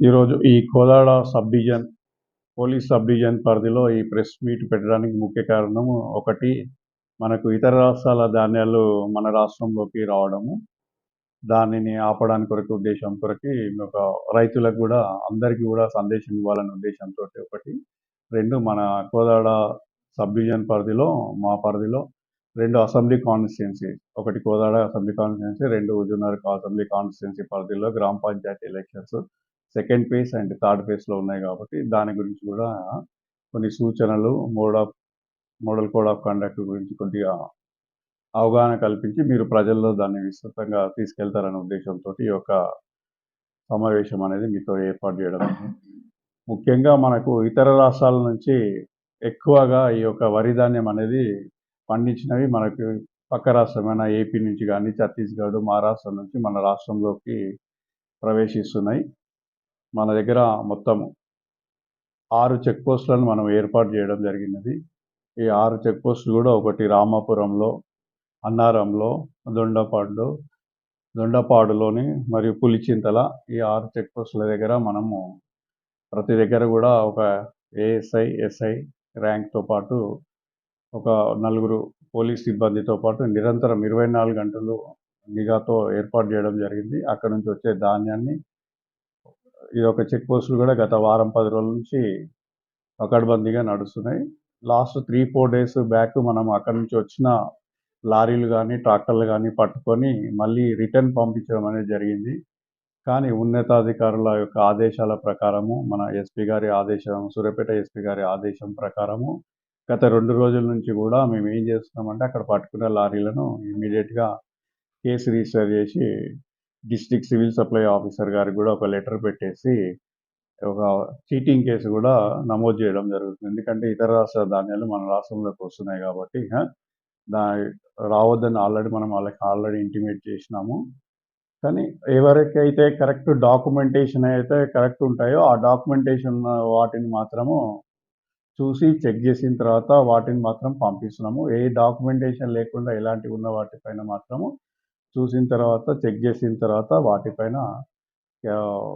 ఈరోజు ఈ Kodad sub division police sub division పరిధిలో ఈ ప్రెస్ మీట్ పెట్టడానికి ముఖ్య కారణం ఒకటి మనకు ఇతర రాష్ట్రాల ధాన్యాలు మన రాష్ట్రంలోకి రావడము. దానిని ఆపడానికి కొరకు ఉద్దేశం కొరకు ఒక రైతులకు కూడా అందరికీ కూడా సందేశం ఇవ్వాలనే ఉద్దేశంతో ఒకటి. రెండు మన కోదాడ సబ్ డివిజన్ పరిధిలో మా పరిధిలో రెండు అసెంబ్లీ కాన్స్టిట్యున్సీ ఒకటి కోదాడ అసెంబ్లీ కాన్స్టిట్యున్సీ రెండు హుజూర్నగర్ అసెంబ్లీ కాన్స్టిట్యున్సీ పరిధిలో గ్రామ panchayat elections second phase and third ఫేజ్లో ఉన్నాయి కాబట్టి దాని గురించి కూడా కొన్ని సూచనలు mode of model code of conduct గురించి కొద్దిగా అవగాహన కల్పించి మీరు ప్రజల్లో దాన్ని విస్తృతంగా తీసుకెళ్తారనే ఉద్దేశంతో ఈ యొక్క సమావేశం అనేది మీతో ఏర్పాటు చేయడం ముఖ్యంగా మనకు ఇతర రాష్ట్రాల నుంచి ఎక్కువగా ఈ యొక్క వరి ధాన్యం అనేది పండించినవి మనకు పక్క రాష్ట్రమైన ఏపీ నుంచి కానీ ఛత్తీస్గఢ్ మహారాష్ట్ర నుంచి మన రాష్ట్రంలోకి ప్రవేశిస్తున్నాయి. మన దగ్గర మొత్తం ఆరు చెక్ పోస్టులను మనం ఏర్పాటు చేయడం జరిగినది. ఈ ఆరు చెక్ పోస్టులు కూడా ఒకటి రామాపురంలో అన్నారంలో దొండపాడులో దొండపాడులోని మరియు పులిచింతల ఈ ఆరు చెక్ పోస్టుల దగ్గర మనము ప్రతి దగ్గర కూడా ఒక ఏఎస్ఐ ఎస్ఐ ర్యాంక్తో పాటు ఒక నలుగురు పోలీస్ సిబ్బందితో పాటు నిరంతరం ఇరవై నాలుగు గంటలు నిఘాతో ఏర్పాటు చేయడం జరిగింది. అక్కడ నుంచి వచ్చే ధాన్యాన్ని ఈ యొక్క చెక్ పోస్టులు కూడా గత వారం పది రోజుల నుంచి పకడ్బందీగా నడుస్తున్నాయి. Last three four days back మనం అక్కడి నుంచి వచ్చిన లారీలు కానీ ట్రాక్టర్లు కానీ పట్టుకొని మళ్ళీ రిటర్న్ పంపించడం అనేది జరిగింది. కానీ ఉన్నతాధికారుల యొక్క ఆదేశాల ప్రకారము మన ఎస్పీ గారి ఆదేశం సూర్యాపేట ఎస్పీ గారి ఆదేశం ప్రకారము గత రెండు రోజుల నుంచి కూడా మేము ఏం చేస్తున్నామంటే అక్కడ పట్టుకున్న లారీలను ఇమీడియట్గా కేసు రిజిస్టర్ చేసి డిస్ట్రిక్ట్ సివిల్ సప్లై ఆఫీసర్ గారికి కూడా ఒక లెటర్ పెట్టేసి ఒక చీటింగ్ కేసు కూడా నమోదు చేయడం జరుగుతుంది. ఎందుకంటే ఇతర రాష్ట్ర ధాన్యాలు మన రాష్ట్రంలోకి వస్తున్నాయి కాబట్టి దా రావద్దని ఆల్రెడీ మనం వాళ్ళకి ఆల్రెడీ ఇంటిమేట్ చేసినాము. కానీ ఎవరికైతే కరెక్ట్ డాక్యుమెంటేషన్ అయితే కరెక్ట్ ఉంటాయో ఆ డాక్యుమెంటేషన్ వాటిని మాత్రము చూసి చెక్ చేసిన తర్వాత వాటిని మాత్రం పంపిస్తున్నాము. ఏ డాక్యుమెంటేషన్ లేకుండా ఎలాంటివి ఉన్న వాటిపైన మాత్రము చూసిన తర్వాత చెక్ చేసిన తర్వాత వాటిపైన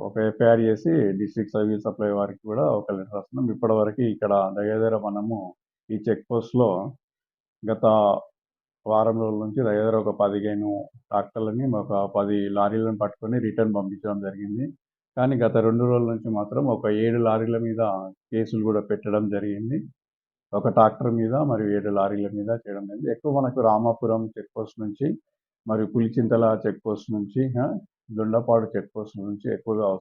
ఒక ఎఫ్ఐఆర్ చేసి డిస్ట్రిక్ట్ సర్వీస్ సప్లై వారికి కూడా ఒక లెటర్ వస్తున్నాం ఇప్పటివరకు ఇక్కడ దగ్గర మనము ఈ చెక్ పోస్ట్లో గత వారం రోజుల నుంచి దగ్గర ఒక పదిహేను ట్రాక్టర్లని ఒక పది లారీలను పట్టుకొని రిటర్న్ పంపించడం జరిగింది. కానీ గత రెండు రోజుల నుంచి మాత్రం ఒక ఏడు లారీల మీద కేసులు కూడా పెట్టడం జరిగింది. ఒక ట్రాక్టర్ మీద మరియు ఏడు లారీల మీద చేయడం జరిగింది. ఎక్కువ మనకు రామాపురం చెక్ పోస్ట్ నుంచి మరియు పులిచింతల చెక్ పోస్ట్ నుంచి దొండపాడు చెక్ పోస్ట్ నుంచి ఎక్కువగా